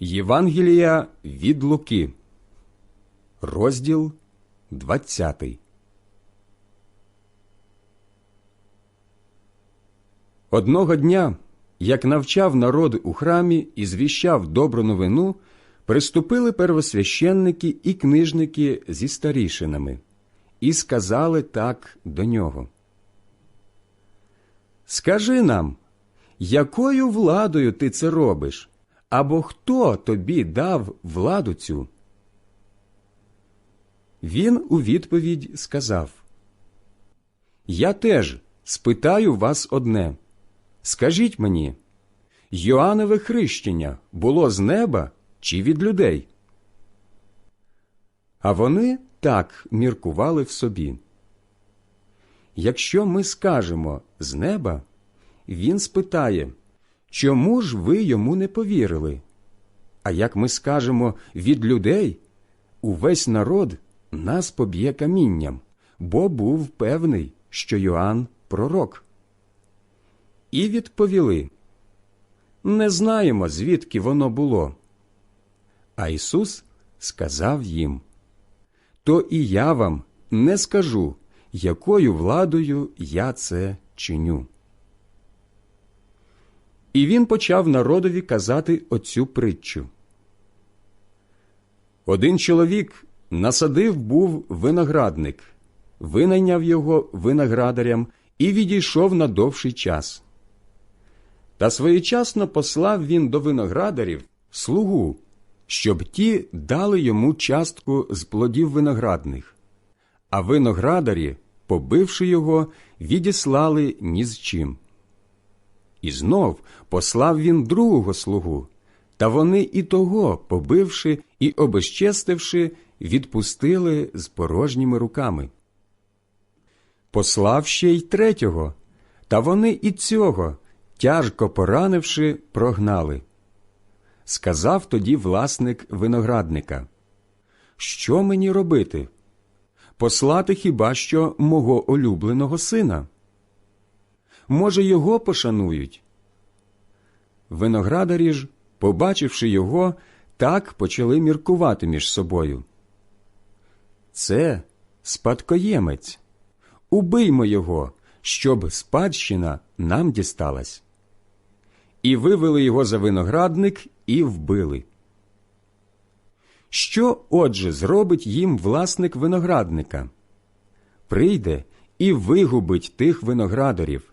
Євангелія від Луки, розділ 20. Одного дня, як навчав народ у храмі і звіщав добру новину, приступили первосвященники і книжники зі старішинами і сказали так до нього. Скажи нам, якою владою ти це робиш? Або хто тобі дав владу цю? Він у відповідь сказав Я теж спитаю вас одне. Скажіть мені, Йоаннове хрещення було з неба чи від людей? А вони так міркували в собі. Якщо ми скажемо з неба, він спитає, чому ж ви йому не повірили? А як ми скажемо від людей, увесь народ нас поб'є камінням, бо був певний, що Йоанн пророк. І відповіли Не знаємо, звідки воно було. А Ісус сказав їм То і я вам не скажу, якою владою я це чиню. І він почав народові казати оцю притчу. Один чоловік насадив був виноградник, винайняв його виноградарям і відійшов на довший час. Та своєчасно послав він до виноградарів слугу, щоб ті дали йому частку з плодів виноградних, а виноградарі, побивши його, відіслали ні з чим. І знов послав він другого слугу, та вони і того, побивши і обезчестивши, відпустили з порожніми руками. Послав ще й третього, та вони і цього, тяжко поранивши, прогнали. Сказав тоді власник виноградника Що мені робити? Послати хіба що мого улюбленого сина? Може, його пошанують? Виноградарі ж, побачивши його, так почали міркувати між собою. Це спадкоємець. Убиймо його, щоб спадщина нам дісталась. І вивели його за виноградник і вбили. Що отже зробить їм власник виноградника? Прийде і вигубить тих виноградарів,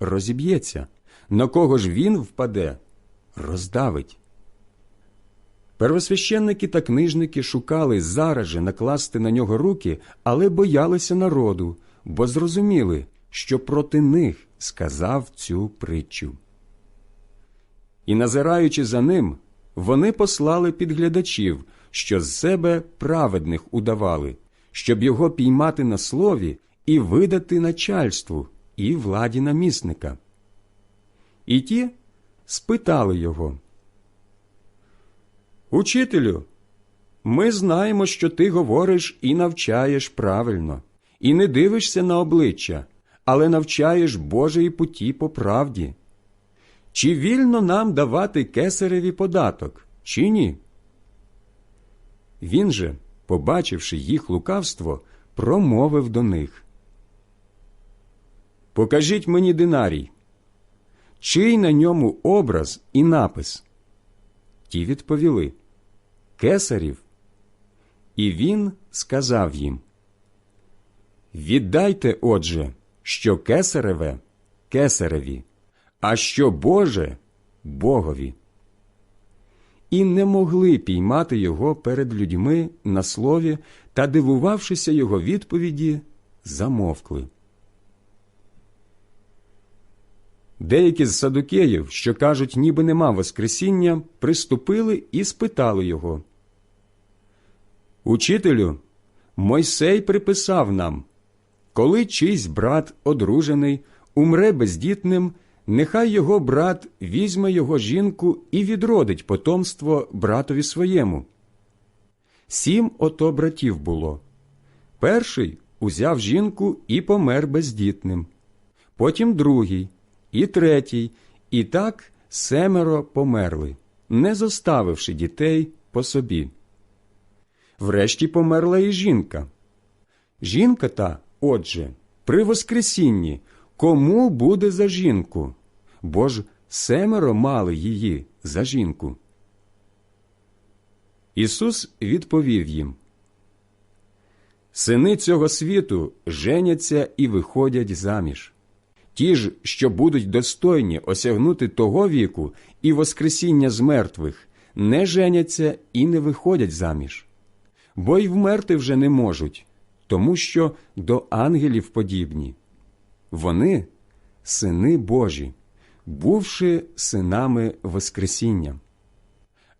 розіб'ється, на кого ж він впаде, роздавить. Первосвященники та книжники шукали зараз же накласти на нього руки, але боялися народу, бо зрозуміли, що проти них сказав цю притчу. І, назираючи за ним, вони послали підглядачів, що з себе праведних удавали, щоб його піймати на слові і видати начальству і владі намісника. І ті спитали його. Учителю, ми знаємо, що ти говориш і навчаєш правильно, і не дивишся на обличчя, але навчаєш Божої путі по правді. Чи вільно нам давати кесареві податок, чи ні? Він же, побачивши їх лукавство, промовив до них. Покажіть мені динарій, чий на ньому образ і напис. Ті відповіли Кесарів. І він сказав їм Віддайте, отже, що кесареве кесареві, а що Боже Богові. І не могли піймати його перед людьми на слові та, дивувавшися його відповіді, замовкли. Деякі з садукеїв, що кажуть, ніби нема Воскресіння, приступили і спитали його. Учителю, Мойсей приписав нам, коли чийсь брат одружений, умре бездітним, нехай його брат візьме його жінку і відродить потомство братові своєму. Сім ото братів було. Перший узяв жінку і помер бездітним, потім другий, і третій, і так семеро померли, не зоставивши дітей по собі. Врешті померла і жінка. Жінка та, отже, при Воскресінні, кому буде за жінку? Бо ж семеро мали її за жінку. Ісус відповів їм Сини цього світу женяться і виходять заміж. Ті ж, що будуть достойні осягнути того віку і Воскресіння з мертвих, не женяться і не виходять заміж, бо й вмерти вже не можуть, тому що до ангелів подібні. Вони сини Божі, бувши синами Воскресіння.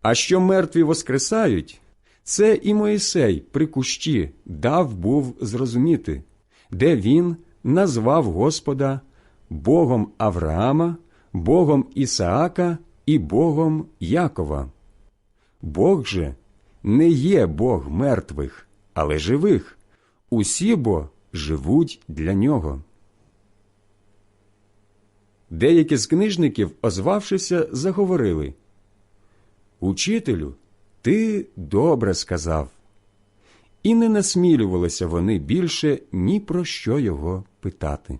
А що мертві воскресають, це і Моїсей при кущі дав був зрозуміти, де він назвав Господа Богом Авраама, Богом Ісаака і Богом Якова. Бог же не є Бог мертвих, але живих. Усі бо живуть для нього. Деякі з книжників, озвавшися, заговорили Учителю, ти добре сказав. І не насмілювалися вони більше ні про що його питати.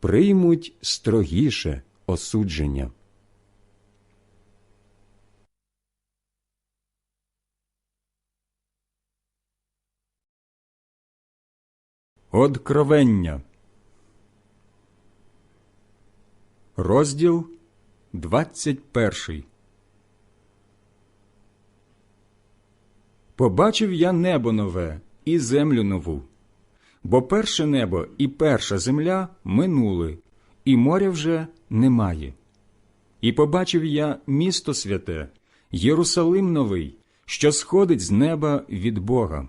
приймуть строгіше осудження. Откровення. Розділ 21 Побачив я небо нове і землю нову, бо перше небо і перша земля минули, і моря вже немає. І побачив я місто святе, Єрусалим новий, що сходить з неба від Бога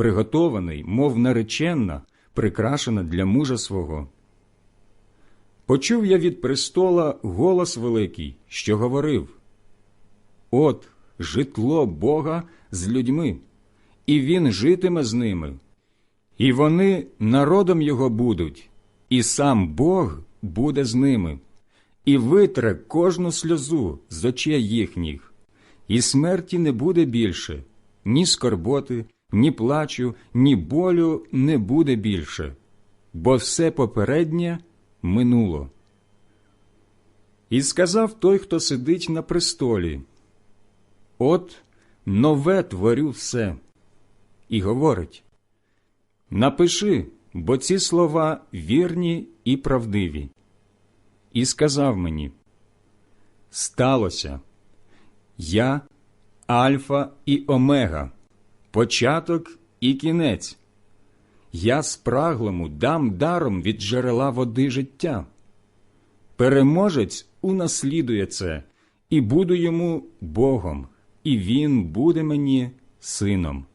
приготований, мов нареченна, прикрашена для мужа свого. Почув я від престола голос великий, що говорив От житло Бога з людьми, і Він житиме з ними, і вони народом його будуть, і сам Бог буде з ними, і витре кожну сльозу з очей їхніх, і смерті не буде більше, ні скорботи ні плачу, ні болю не буде більше, бо все попереднє минуло. І сказав той, хто сидить на престолі От нове творю все, і говорить Напиши, бо ці слова вірні і правдиві. І сказав мені Сталося я Альфа і Омега початок і кінець. Я спраглому дам даром від джерела води життя. Переможець унаслідує це, і буду йому Богом, і він буде мені сином.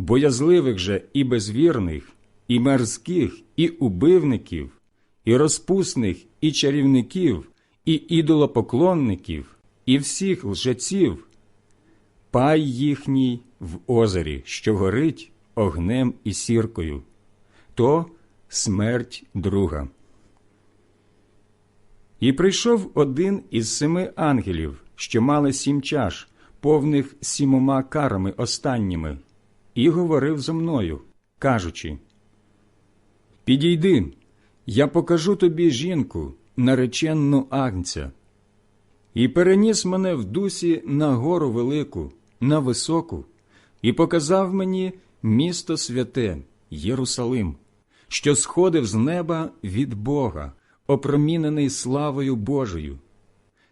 Боязливих же і безвірних, і мерзких, і убивників, і розпусних, і чарівників, і ідолопоклонників, і всіх лжеців, пай їхній в озері, що горить огнем і сіркою, то смерть друга. І прийшов один із семи ангелів, що мали сім чаш, повних сімома карами останніми, і говорив зо мною, кажучи: Підійди, я покажу тобі жінку, нареченну агнця. І переніс мене в дусі на гору велику, на високу, і показав мені місто святе, Єрусалим, що сходив з неба від Бога, опромінений славою Божою.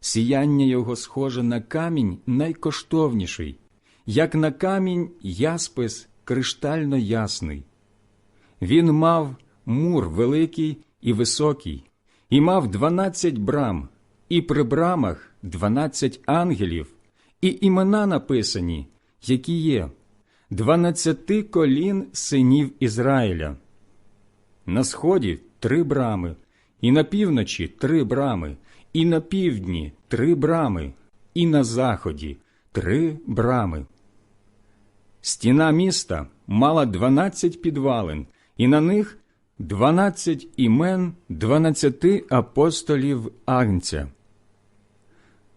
Сіяння його схоже на камінь найкоштовніший, як на камінь яспис криштально ясний. Він мав мур великий і високий, і мав дванадцять брам, і при брамах дванадцять ангелів, і імена написані, які є дванадцяти колін синів Ізраїля. На сході три брами, і на півночі три брами, і на півдні три брами, і на заході три брами. Стіна міста мала дванадцять підвалин, і на них дванадцять імен дванадцяти апостолів Агнця.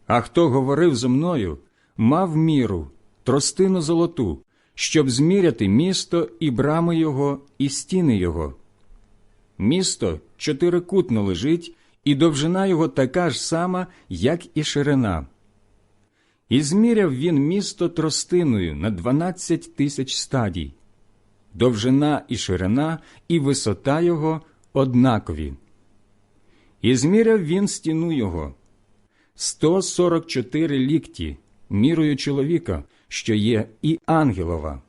А хто говорив зо мною, мав міру, тростину золоту, щоб зміряти місто і брами його, і стіни його. Місто чотирикутно лежить, і довжина його така ж сама, як і ширина. І зміряв він місто тростиною на дванадцять тисяч стадій. Довжина і ширина, і висота його однакові. І зміряв він стіну його сто сорок чотири лікті, мірою чоловіка, що є і ангелова.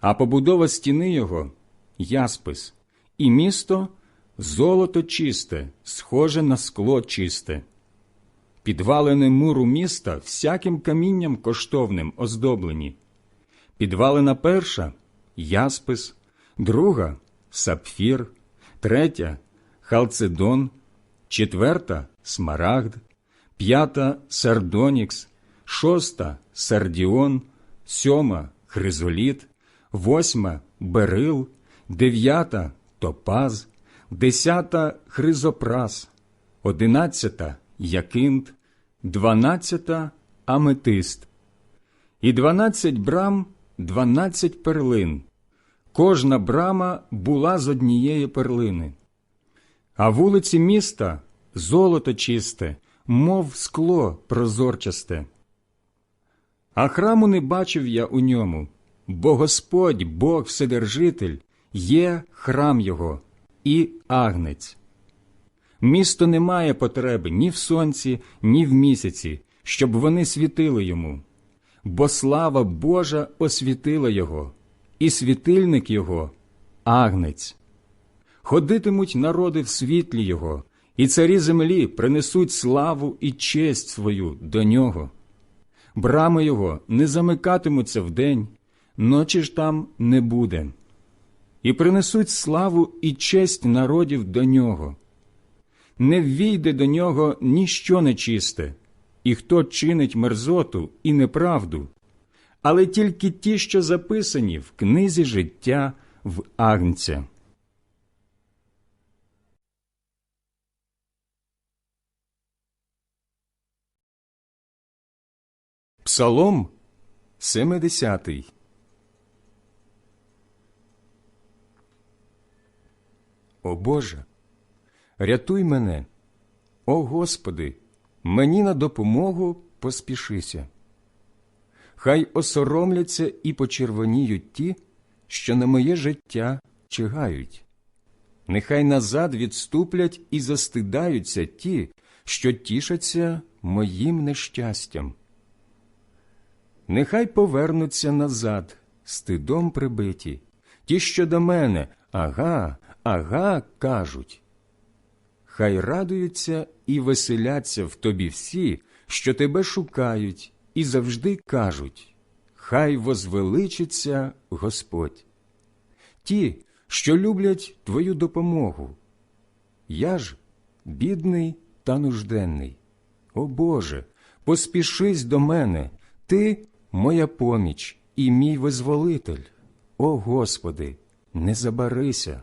А побудова стіни його яспис, і місто золото чисте, схоже на скло чисте. Підвалини муру міста всяким камінням коштовним оздоблені. Підвалина перша яспис, друга сапфір, третя халцедон, четверта смарагд, п'ята сардонікс, шоста сардіон, сьома хризоліт, восьма берил, дев'ята топаз, десята хризопрас, одинадцята якинт, дванадцята аметист, і дванадцять брам дванадцять перлин. Кожна брама була з однієї перлини. А вулиці міста золото чисте, мов скло прозорчасте. А храму не бачив я у ньому, бо Господь, Бог Вседержитель, є храм його і агнець. Місто не має потреби ні в сонці, ні в місяці, щоб вони світили йому, бо слава Божа освітила його, і світильник його агнець. Ходитимуть народи в світлі його, і царі землі принесуть славу і честь свою до нього. Брами його не замикатимуться вдень, ночі ж там не буде, і принесуть славу і честь народів до нього. Не ввійде до нього ніщо нечисте, і хто чинить мерзоту і неправду, але тільки ті, що записані в книзі життя в Агнця. Псалом 70 О Боже, рятуй мене, о Господи, мені на допомогу поспішися. Хай осоромляться і почервоніють ті, що на моє життя чигають. Нехай назад відступлять і застидаються ті, що тішаться моїм нещастям. Нехай повернуться назад, стидом прибиті, ті, що до мене, ага, ага, кажуть. Хай радуються і веселяться в тобі всі, що тебе шукають, і завжди кажуть Хай возвеличиться Господь. Ті, що люблять твою допомогу, я ж бідний та нужденний. О Боже, поспішись до мене, Ти моя поміч і мій визволитель. О Господи, не забарися.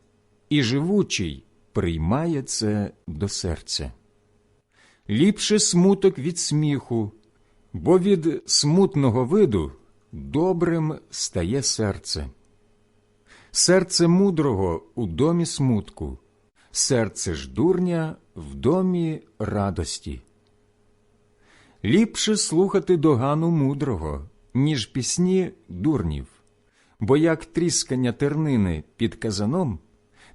і живучий приймає це до серця. Ліпше смуток від сміху, бо від смутного виду добрим стає серце. Серце мудрого у домі смутку, серце ж дурня в домі радості. Ліпше слухати догану мудрого, ніж пісні дурнів, бо як тріскання тернини під казаном,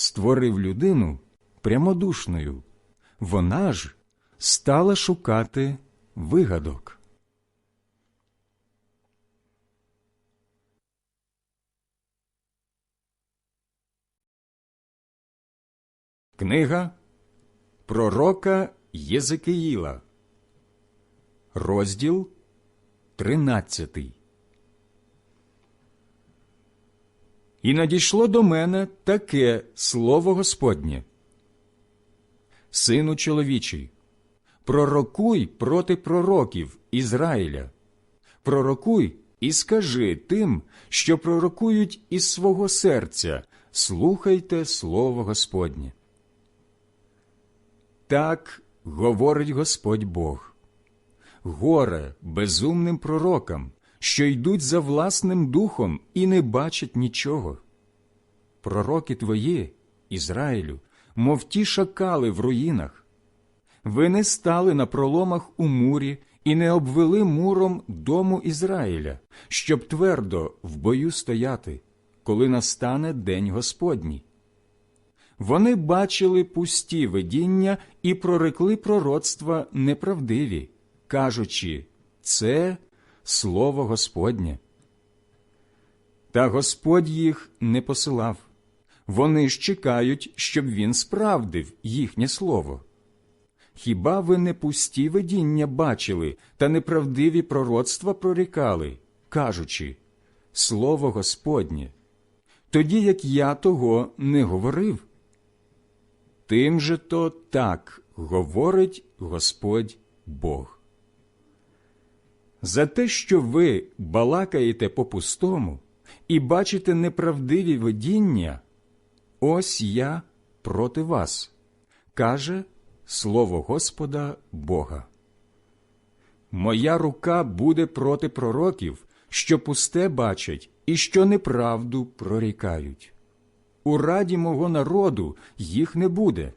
створив людину прямодушною, вона ж стала шукати вигадок. Книга Пророка Єзекиїла, розділ тринадцятий. І надійшло до мене таке слово Господнє. Сину чоловічий, пророкуй проти пророків Ізраїля, пророкуй і скажи тим, що пророкують із свого серця, слухайте слово Господнє. Так говорить Господь Бог. Горе безумним пророкам, що йдуть за власним духом і не бачать нічого. Пророки твої, Ізраїлю, мов ті шакали в руїнах. Ви не стали на проломах у мурі і не обвели муром дому Ізраїля, щоб твердо в бою стояти, коли настане день Господній. Вони бачили пусті видіння і прорекли пророцтва неправдиві, кажучи це слово Господнє. Та Господь їх не посилав. Вони ж чекають, щоб він справдив їхнє слово. Хіба ви не пусті видіння бачили та неправдиві пророцтва прорікали, кажучи Слово Господнє, тоді як я того не говорив? Тим же то так говорить Господь Бог. За те, що ви балакаєте по пустому і бачите неправдиві видіння, ось я проти вас, каже слово Господа Бога. Моя рука буде проти пророків, що пусте бачать і що неправду прорікають. У раді мого народу їх не буде.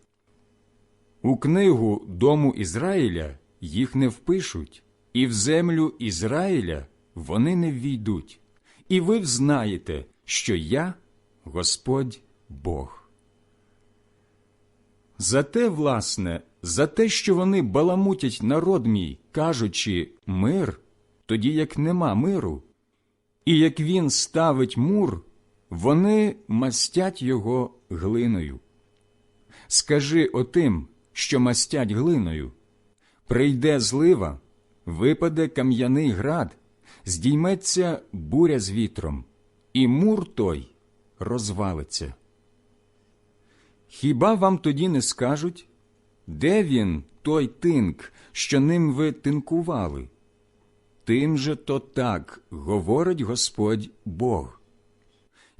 У книгу Дому Ізраїля їх не впишуть, і в землю Ізраїля вони не ввійдуть. І ви взнаєте, що я Господь Бог. Зате, власне, за те, що вони баламутять народ мій, кажучи мир, тоді як нема миру, і як він ставить мур, вони мастять його глиною. Скажи отим, що мастять глиною прийде злива, випаде кам'яний град, здійметься буря з вітром, і мур той розвалиться. Хіба вам тоді не скажуть, де він, той тинк, що ним ви тинкували? Тим же то так говорить Господь Бог.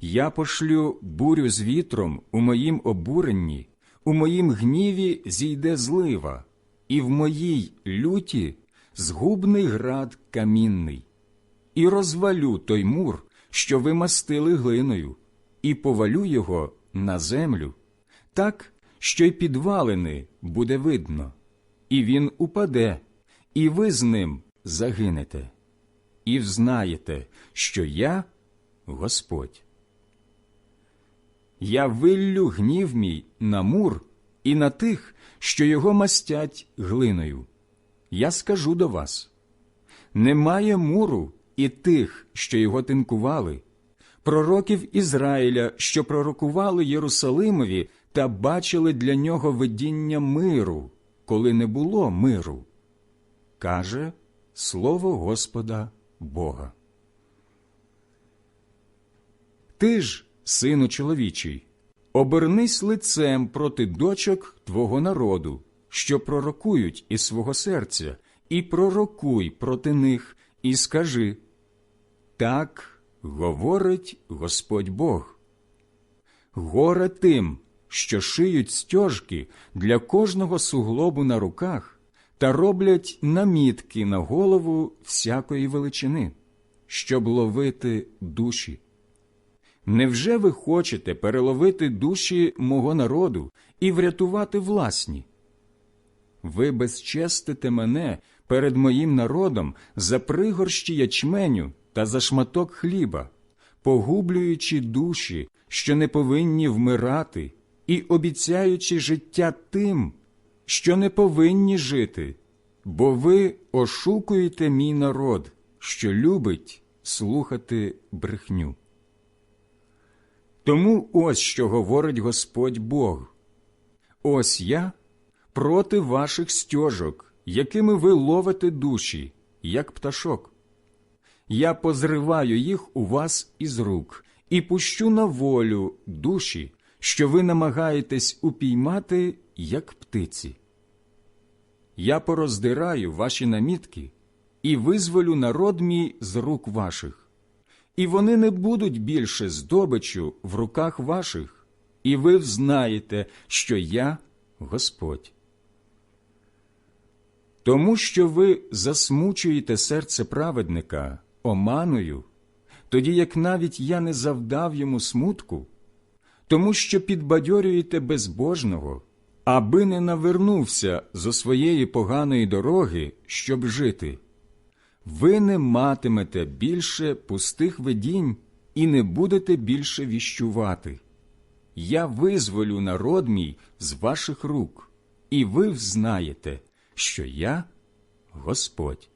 Я пошлю бурю з вітром у моїм обуренні, у моїм гніві зійде злива, і в моїй люті згубний град камінний, і розвалю той мур, що ви мастили глиною, і повалю його на землю, так, що й підвалини буде видно, і він упаде, і ви з ним загинете, і взнаєте, що я Господь. Я виллю гнів мій на мур і на тих, що його мастять глиною. Я скажу до вас немає муру і тих, що його тинкували, пророків Ізраїля, що пророкували Єрусалимові та бачили для нього видіння миру, коли не було миру. Каже Слово Господа Бога. Ти ж, сину чоловічий, обернись лицем проти дочок твого народу, що пророкують із свого серця, і пророкуй проти них, і скажи так говорить Господь Бог. Горе тим, що шиють стяжки для кожного суглобу на руках та роблять намітки на голову всякої величини, щоб ловити душі. Невже ви хочете переловити душі мого народу і врятувати власні? Ви безчестите мене перед моїм народом за пригорщі ячменю та за шматок хліба, погублюючи душі, що не повинні вмирати, і обіцяючи життя тим, що не повинні жити, бо ви ошукуєте мій народ, що любить слухати брехню. Тому ось що говорить Господь Бог. Ось я проти ваших стьожок, якими ви ловите душі, як пташок. Я позриваю їх у вас із рук і пущу на волю душі, що ви намагаєтесь упіймати, як птиці. Я пороздираю ваші намітки і визволю народ мій з рук ваших, і вони не будуть більше здобичу в руках ваших, і ви взнаєте, що я Господь. Тому що ви засмучуєте серце праведника оманою, тоді як навіть я не завдав йому смутку, тому що підбадьорюєте безбожного, аби не навернувся зо своєї поганої дороги, щоб жити. Ви не матимете більше пустих видінь і не будете більше віщувати. Я визволю народ мій з ваших рук, і ви взнаєте, що я Господь.